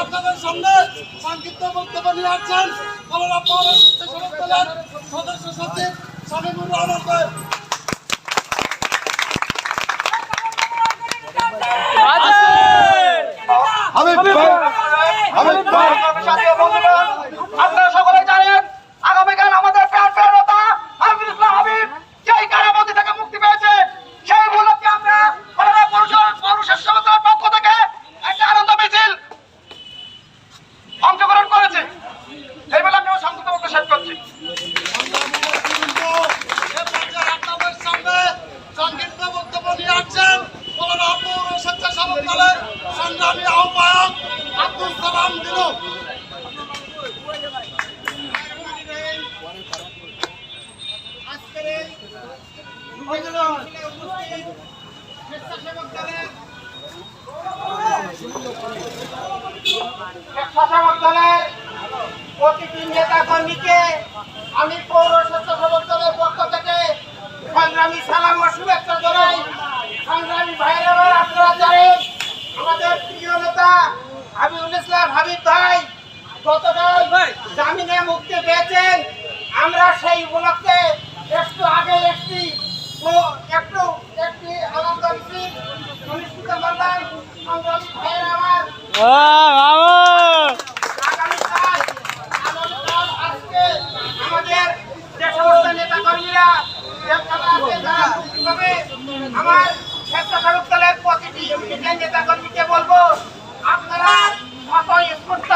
আপনাদের সামনে সংক্ষিপ্ত বক্তব্য নিয়ে আসছেন কলরা পৌর স্বেচ্ছাসেবক দলের সদস্য সচিব শামীমুর রহমান। হাবিব ভাই হাবিব ভাই আপনারা সকলে জানেন আগামীকাল আমাদের প্রাণ প্রিয় নেতা হাবিবুল ইসলাম হাবিব যেই কারাবন্দি থেকে মুক্তি পেয়েছে সেই উপলক্ষে আমরা কলরা পৌর পৌর স্বেচ্ছাসেবক পক্ষ থেকে একটা আনন্দ মিছিল অংশগ্রহণ করেছে এই বেলা আমি আমার সংক্ষিপ্ত বক্তব্য শেষ করছি এ পর্যায়ে আপনাদের সামনে সংক্ষিপ্ত বক্তব্য নিয়ে আসছেন কলরা পৌর স্বেচ্ছাসেবক দলের সংগ্রামী আহ্বায়ক আব্দুল সালাম দলের স্বেচ্ছাসেবক দলের প্রতিটি নেতা কর্মীকে আমি পৌর স্বেচ্ছাসেবক দলের পক্ষ থেকে সংগ্রামী সালাম ও শুভেচ্ছা জানাই। সংগ্রামী ভাইরা আপনারা জানেন আমাদের প্রিয় নেতা হাবিবুল ইসলাম হাবিব ভাই গতকাল জামিনে মুক্তি পেয়েছেন। আমরা সেই উপলক্ষে একটু আগে একটি একটু একটি আনন্দ মিছিল অনুষ্ঠিত করলাম সংগ্রামী ভাইরা আমার। আমার স্বেচ্ছাসেবক দলের বলব আপনারা অত স্ফূর্ত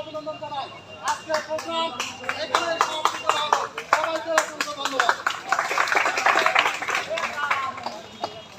অভিনন্দন জানাই। আজকের প্রোগ্রাম এখানে